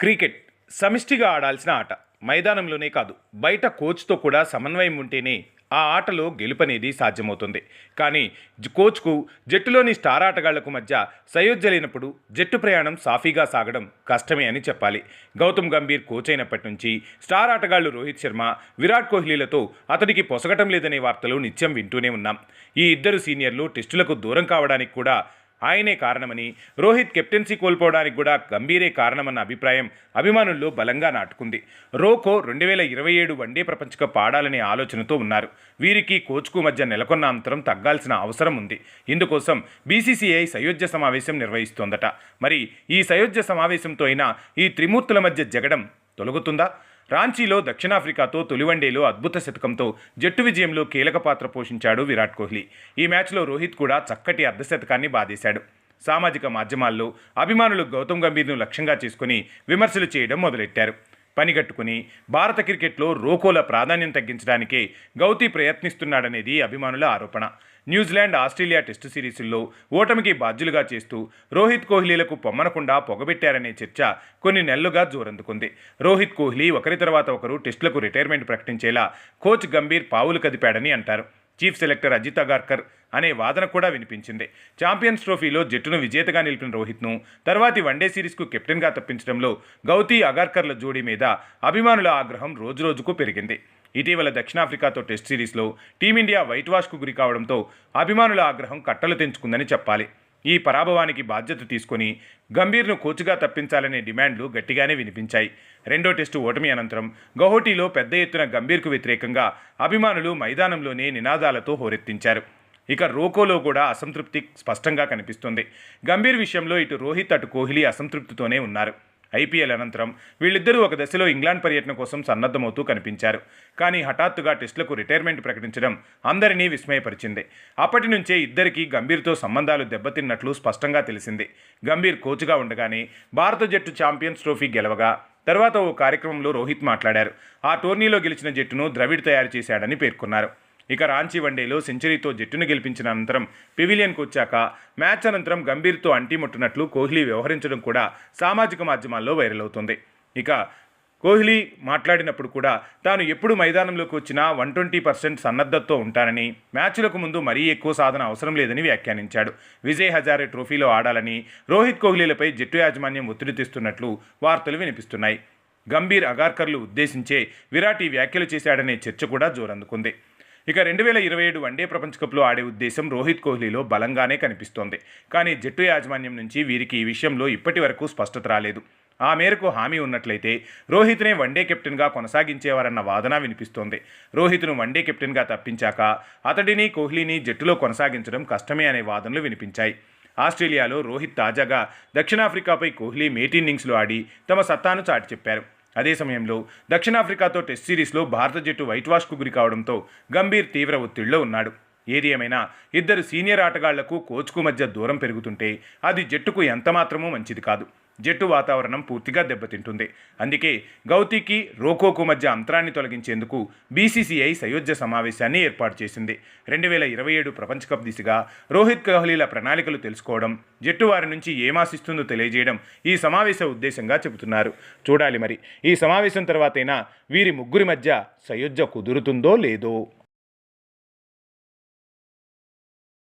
Cricket సమిష్టిగా ఆడాల్సిన ఆట. మైదానంలోనే కాదు బయట కోచ్తో కూడా సమన్వయం ఉంటేనే ఆ ఆటలో గెలుపనేది సాధ్యమవుతుంది. కానీ కోచ్కు జట్టులోని స్టార్ ఆటగాళ్ళకు మధ్య సయోధ్య లేనప్పుడు జట్టు ప్రయాణం సాఫీగా సాగడం కష్టమే అని చెప్పాలి. గౌతమ్ గంభీర్ కోచ్ అయినప్పటి నుంచి స్టార్ ఆటగాళ్ళు రోహిత్ శర్మ విరాట్ కోహ్లీలతో అతడికి పొసగటం లేదనే వార్తలు నిత్యం వింటూనే ఉన్నాం. ఈ ఇద్దరు సీనియర్లు టెస్టులకు దూరం కావడానికి కూడా ఆయనే కారణమని రోహిత్ కెప్టెన్సీ కోల్పోవడానికి కూడా గంభీరే కారణమన్న అభిప్రాయం అభిమానుల్లో బలంగా నాటుకుంది. రోకో రెండు వేల ఇరవై ఏడు వన్డే ప్రపంచ కప్ ఆడాలనే ఆలోచనతో ఉన్నారు. వీరికి కోచ్కు మధ్య నెలకొన్న అంతరం తగ్గాల్సిన అవసరం ఉంది. ఇందుకోసం బీసీసీఐ సయోధ్య సమావేశం నిర్వహిస్తోందట. మరి ఈ సయోధ్య సమావేశంతో అయినా ఈ త్రిమూర్తుల మధ్య జగడం తొలగుతుందా? రాంచీలో దక్షిణాఫ్రికాతో తొలి వన్డేలో అద్భుత శతకంతో జట్టు విజయంలో కీలక పాత్ర పోషించాడు విరాట్ కోహ్లీ. ఈ మ్యాచ్లో రోహిత్ కూడా చక్కటి అర్ధశతకాన్ని బాధేశాడు సామాజిక మాధ్యమాల్లో అభిమానులు గౌతమ్ గంభీర్ను లక్ష్యంగా చేసుకుని విమర్శలు చేయడం మొదలెట్టారు. పనిగట్టుకుని భారత క్రికెట్లో రోకోల ప్రాధాన్యం తగ్గించడానికే గౌతీ ప్రయత్నిస్తున్నాడనేది అభిమానుల ఆరోపణ. న్యూజిలాండ్ ఆస్ట్రేలియా టెస్టు సిరీసుల్లో ఓటమికి బాధ్యులుగా చేస్తూ రోహిత్ కోహ్లీలకు పొమ్మనకుండా పొగబెట్టారనే చర్చ కొన్ని నెలలుగా జోరందుకుంది. రోహిత్ కోహ్లీ ఒకరి తర్వాత ఒకరు టెస్టులకు రిటైర్మెంట్ ప్రకటించేలా కోచ్ గంభీర్ పావులు కదిపాడని అంటారు. చీఫ్ సెలెక్టర్ అజిత్ అగార్కర్ అనే వాదన కూడా వినిపించింది. ఛాంపియన్స్ ట్రోఫీలో జట్టును విజేతగా నిలిపిన రోహిత్ను తర్వాతి వన్డే సిరీస్కు కెప్టెన్గా తప్పించడంలో గౌతీ అగార్కర్ల జోడీ మీద అభిమానుల ఆగ్రహం రోజురోజుకు పెరిగింది. ఇటీవల దక్షిణాఫ్రికాతో టెస్ట్ సిరీస్లో టీమిండియా వైట్ వాష్కు గురి కావడంతో అభిమానుల ఆగ్రహం కట్టలు తెంచుకుందని చెప్పాలి. ఈ పరాభవానికి బాధ్యత తీసుకొని గంభీర్ను కోచ్గా తప్పించాలనే డిమాండ్లు గట్టిగానే వినిపించాయి. రెండో టెస్టు ఓటమి అనంతరం గౌహటిలో పెద్ద ఎత్తున గంభీర్కు వ్యతిరేకంగా అభిమానులు మైదానంలోనే నినాదాలతో హోరెత్తించారు. ఇక రోకోలో కూడా అసంతృప్తి స్పష్టంగా కనిపిస్తుంది. గంభీర్ విషయంలో ఇటు రోహిత్ అటు కోహ్లీ అసంతృప్తితోనే ఉన్నారు. ఐపీఎల్ అనంతరం వీళ్ళిద్దరూ ఒక దశలో ఇంగ్లాండ్ పర్యటన కోసం సన్నద్ధమవుతూ కనిపించారు. కానీ హఠాత్తుగా టెస్టులకు రిటైర్మెంట్ ప్రకటించడం అందరినీ విస్మయపరిచింది. అప్పటి నుంచే ఇద్దరికీ గంభీర్తో సంబంధాలు దెబ్బతిన్నట్లు స్పష్టంగా తెలిసింది. గంభీర్ కోచ్గా ఉండగానే భారత జట్టు ఛాంపియన్స్ ట్రోఫీ గెలవగా తర్వాత ఓ కార్యక్రమంలో రోహిత్ మాట్లాడారు. ఆ టోర్నీలో గెలిచిన జట్టును ద్రవిడ్ తయారు చేశాడని పేర్కొన్నారు. ఇక రాంచీ వన్డేలో సెంచరీతో జట్టును గెలిపించిన అనంతరం పివిలియన్కు వచ్చాక మ్యాచ్ అనంతరం గంభీర్తో అంటిముట్టినట్లు కోహ్లీ వ్యవహరించడం కూడా సామాజిక మాధ్యమాల్లో వైరల్ అవుతుంది. ఇక కోహ్లీ మాట్లాడినప్పుడు కూడా తాను ఎప్పుడు మైదానంలోకి వచ్చినా వన్ ట్వంటీ పర్సెంట్ సన్నద్ధతతో ఉంటానని మ్యాచ్లకు ముందు మరీ ఎక్కువ సాధన అవసరం లేదని వ్యాఖ్యానించాడు. విజయ్ హజారే ట్రోఫీలో ఆడాలని రోహిత్ కోహ్లీలపై జట్టు యాజమాన్యం ఒత్తిడి తెస్తున్నట్లు వార్తలు వినిపిస్తున్నాయి. గంభీర్ అగార్కర్లు ఉద్దేశించే విరాట్ ఈ వ్యాఖ్యలు చేశాడనే చర్చ కూడా జోరందుకుంది. ఇక రెండు వేల ఇరవై ఏడు వన్డే ప్రపంచ కప్లో ఆడే ఉద్దేశం రోహిత్ కోహ్లీలో బలంగానే కనిపిస్తోంది. కానీ జట్టు యాజమాన్యం నుంచి వీరికి ఈ విషయంలో ఇప్పటి వరకు స్పష్టత రాలేదు. ఆ మేరకు హామీ ఉన్నట్లయితే రోహిత్నే వన్డే కెప్టెన్గా కొనసాగించేవారన్న వాదన వినిపిస్తోంది. రోహిత్ను వన్డే కెప్టెన్గా తప్పించాక అతడిని కోహ్లీని జట్టులో కొనసాగించడం కష్టమే అనే వాదనలు వినిపించాయి. ఆస్ట్రేలియాలో రోహిత్ తాజాగా దక్షిణాఫ్రికాపై కోహ్లీ మేటిన్నింగ్స్లో ఆడి తమ సత్తాను చాటి చెప్పారు అదే సమయంలో దక్షిణాఫ్రికాతో టెస్ట్ సిరీస్లో భారత జట్టు వైట్ వాష్కు గురి కావడంతో గంభీర్ తీవ్ర ఒత్తిడిలో ఉన్నాడు. ఏది ఏమైనా ఇద్దరు సీనియర్ ఆటగాళ్ళకు కోచ్కు మధ్య దూరం పెరుగుతుంటే అది జట్టుకు ఎంతమాత్రమూ మంచిది కాదు. జట్టు వాతావరణం పూర్తిగా దెబ్బతింటుంది. అందుకే గౌతీకి రోకోకు మధ్య అంతరాన్ని తొలగించేందుకు బీసీసీఐ సయోధ్య సమావేశాన్ని ఏర్పాటు చేసింది. రెండు వేల ఇరవై ఏడు ప్రపంచ కప్ దిశగా రోహిత్ కోహ్లీల ప్రణాళికలు తెలుసుకోవడం జట్టు వారి నుంచి ఏమాశిస్తుందో తెలియజేయడం ఈ సమావేశ ఉద్దేశంగా చెబుతున్నారు. చూడాలి మరి ఈ సమావేశం తర్వాతైనా వీరి ముగ్గురి మధ్య సయోధ్య కుదురుతుందో లేదో.